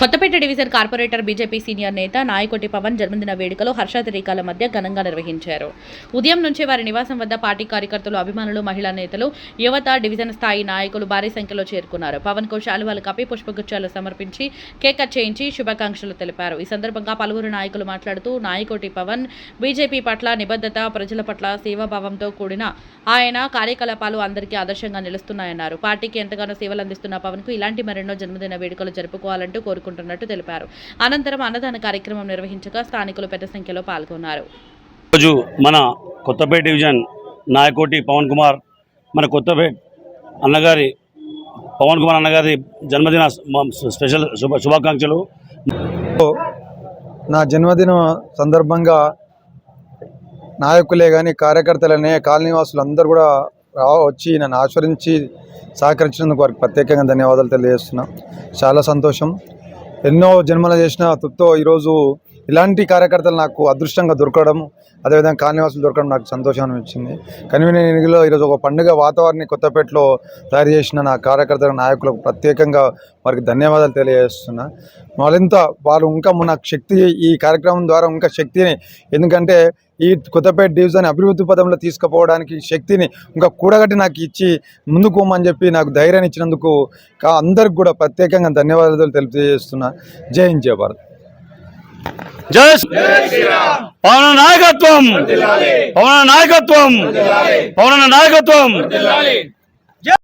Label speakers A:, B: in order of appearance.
A: Kothapet division corporator BJP senior నేత నాయకోటి పవన్ జన్మదిన వేడుకలు హర్షాతిరేకాల మధ్య ఘనంగా నిర్వహించారు. ఉదయం నుంచే వారి నివాసం వద్ద పార్టీ కార్యకర్తలు అభిమానులు మహిళా నేతలు యువత డివిజన్ స్థాయి నాయకులు భారీ సంఖ్యలో చేరుకున్నారు. పవన్కు శాలువాలు కప్పి పుష్పగుచ్చాలు సమర్పించి కేక్ కట్ చేయించి శుభాకాంక్షలు తెలిపారు. ఈ సందర్భంగా పలువురు నాయకులు మాట్లాడుతూ నాయకోటి పవన్ బీజేపీ పట్ల నిబద్ధత ప్రజల పట్ల సేవాభావంతో కూడిన ఆయన కార్యకలాపాలు అందరికీ ఆదర్శంగా నిలుస్తున్నాయన్నారు. పార్టీకి ఎంతగానో సేవలు అందిస్తున్న పవన్కు ఇలాంటి మరెన్నో జన్మదిన వేడుకలు జరుపుకోవాలంటూ కోరుకు కోరుకుంటున్నట్టు తెలిపారు. అనంతరం అన్నదాన కార్యక్రమం నిర్వహించగా స్థానికులు పెద్ద సంఖ్యలో పాల్గొన్నారు.
B: రోజు మన కొత్తపేట డివిజన్ నాయకోటి పవన్ కుమార్ మన కొత్తపేట అన్నగారి పవన్ కుమార్ అన్నగారి జన్మదిన స్పెషల్ శుభ శుభాకాంక్షలు.
C: నా జన్మదిన సందర్భంగా నాయకులే కానీ కార్యకర్తలనే కాలనీవాసులు అందరూ కూడా రా వచ్చి నన్ను ఆశ్వరించి సహకరించినందుకు వారికి ప్రత్యేకంగా ధన్యవాదాలు తెలియజేస్తున్నా. చాలా సంతోషం. ఎన్నో జన్మలు చేసిన తృప్తో ఈరోజు ఇలాంటి కార్యకర్తలు నాకు అదృష్టంగా దొరకడం అదేవిధంగా కాలనీవాసులు దొరకడం నాకు సంతోషాన్ని ఇచ్చింది కన్వీనియన్లో ఈరోజు ఒక పండుగ వాతావరణాన్ని కొత్తపేటలో తయారు చేసిన నా కార్యకర్తల నాయకులకు ప్రత్యేకంగా వారికి ధన్యవాదాలు తెలియజేస్తున్నా. మరింత వాళ్ళు ఇంకా నాకు శక్తి ఈ కార్యక్రమం ద్వారా ఇంకా శక్తిని ఎందుకంటే ఈ కొత్తపేట డివిజన్ అభివృద్ధి పదంలో తీసుకుపోవడానికి శక్తిని ఇంకా కూడగట్టి నాకు ఇచ్చి ముందుకు పోమని చెప్పి నాకు ధైర్యాన్ని ఇచ్చినందుకు అందరికి కూడా ప్రత్యేకంగా ధన్యవాదాలు తెలియజేస్తున్నా. జై హింద్ జై భారత్.
B: జై శ్రీరామ్. పవన్ నాయకత్వం. పవన్ నాయకత్వం. పవన్ నాయకత్వం.